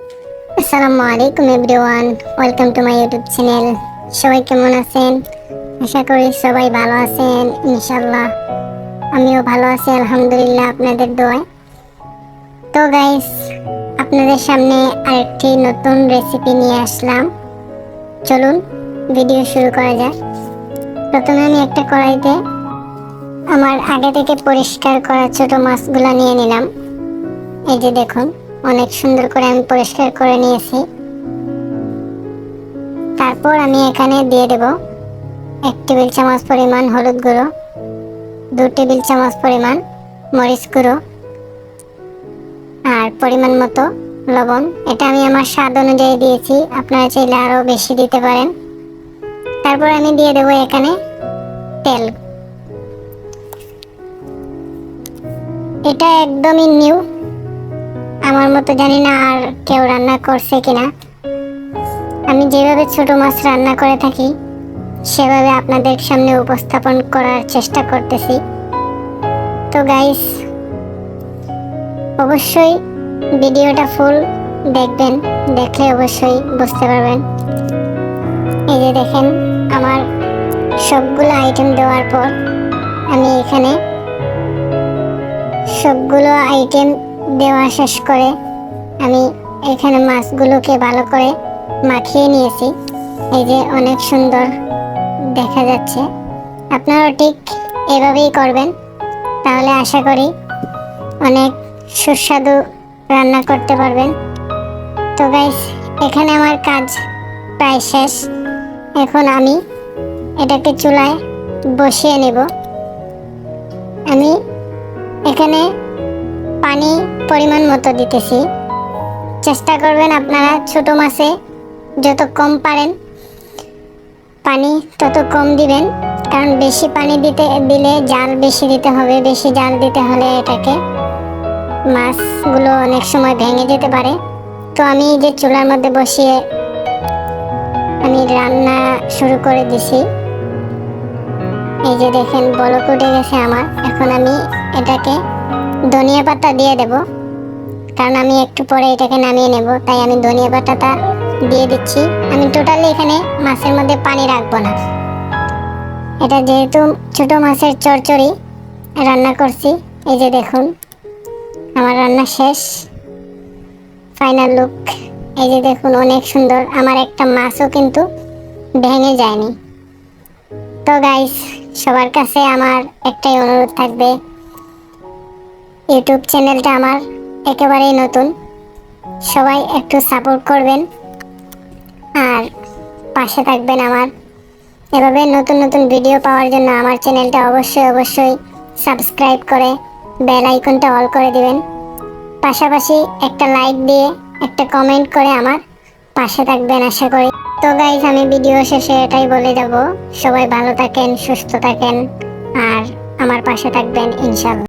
আসসালামু আলাইকুম everyone, welcome to my YouTube channel. সবাই কেমন আছেন? আশা করি সবাই ভালো আছেন ইনশাল্লাহ আমিও ভালো আছি, আলহামদুলিল্লাহ, আপনাদের দোয়ায়। তো গাইস আপনাদের সামনে আরেকটি নতুন রেসিপি নিয়ে আসলাম। চলুন ভিডিও শুরু করা যাক। প্রথমে আমি একটা কড়াইতে আমার আগে থেকে পরিষ্কার করা ছোট মাছগুলো নিয়ে নিলাম। এই যে দেখুন। অনেক সুন্দর করে আমি পরিষ্কার করে নিয়েছি। তারপর আমি এখানে দিয়ে দেব এক টেবিল চামচ পরিমাণ হলুদ গুঁড়ো, দু টেবিল চামচ পরিমাণ মরিচ গুঁড়ো আর পরিমাণ মতো লবণ। এটা আমি আমার স্বাদ অনুযায়ী দিয়েছি, আপনারা চাইলে আরও বেশি দিতে পারেন। তারপর আমি দিয়ে দেবো এখানে তেল। এটা একদমই নিউ আমার মতো জানি না আর কেউ রান্না করছে কিনা। আমি যেভাবে ছোট মাছ রান্না করে থাকি, সেভাবে আপনাদের সামনে উপস্থাপন করার চেষ্টা করতেছি। তো গাইস অবশ্যই ভিডিওটা ফুল দেখবেন, দেখলে অবশ্যই বুঝতে পারবেন। এই যে দেখেন, আমার সবগুলো আইটেম দেওয়ার পর আমি এখানে সবগুলো আইটেম দেওয়া শেষ করে আমি এখানে মাছগুলোকে ভালো করে মাখিয়ে নিয়েছি। এই যে অনেক সুন্দর দেখা যাচ্ছে। আপনারাও ঠিক এভাবেই করবেন। তাহলে আশা করি অনেক সুস্বাদু রান্না করতে পারবেন। তো গাইস এখানে আমার কাজ প্রায় শেষ। এখন আমি এটাকে চুলায় বসিয়ে নেব। আমি এখানে পানি পরিমাণ মতো দিতেছি। চেষ্টা করবেন আপনারা ছোট মাছে যত কম পারেন, পানি তত কম দিবেন, কারণ বেশি পানি দিতে, দিলে জাল বেশি দিতে হবে, বেশি জাল দিতে হলে এটাকে মাছগুলো অনেক সময় ভেঙে যেতে পারে। তো আমি যে চুলার মধ্যে বসিয়ে আমি রান্না শুরু করে দিছি। এই যে দেখেন বলক উঠে গেছে আমার। এখন আমি এটাকে ধনিয়া পাতা দিয়ে দেব। কারণ আমি একটু পরে এটাকে নামিয়ে নেব, তাই আমি ধনিয়া পাতাটা দিয়ে দিচ্ছি। আমি টোটালি এখানে মাছের মধ্যে পানি রাখব না। এটা যেহেতু ছোট মাছের চরচড়ি, রান্না করছি। এই যে দেখুন, আমার রান্না শেষ। ফাইনাল লুক এই যে দেখুন, অনেক সুন্দর। আমার একটা মাছও কিন্তু ভেঙে যায়নি। তো গাইস সবার কাছে আমার একটাই অনুরোধ থাকবে ইউটিউব চ্যানেলটা আমার একেবারেই নতুন। সবাই একটু সাপোর্ট করবেন। আর পাশে থাকবেন আমার। এভাবে নতুন নতুন ভিডিও পাওয়ার জন্য আমার চ্যানেলটা অবশ্যই অবশ্যই সাবস্ক্রাইব করে বেল আইকনটা অল করে দিবেন। পাশাপাশি একটা লাইক দিয়ে একটা কমেন্ট করে আমার পাশে থাকবেন আশা করি। তো গাইজ আমি ভিডিও শেষে এটাই বলে যাব। সবাই ভালো থাকেন, সুস্থ থাকেন। আর আমার পাশে থাকবেন, ইনশাল্লাহ।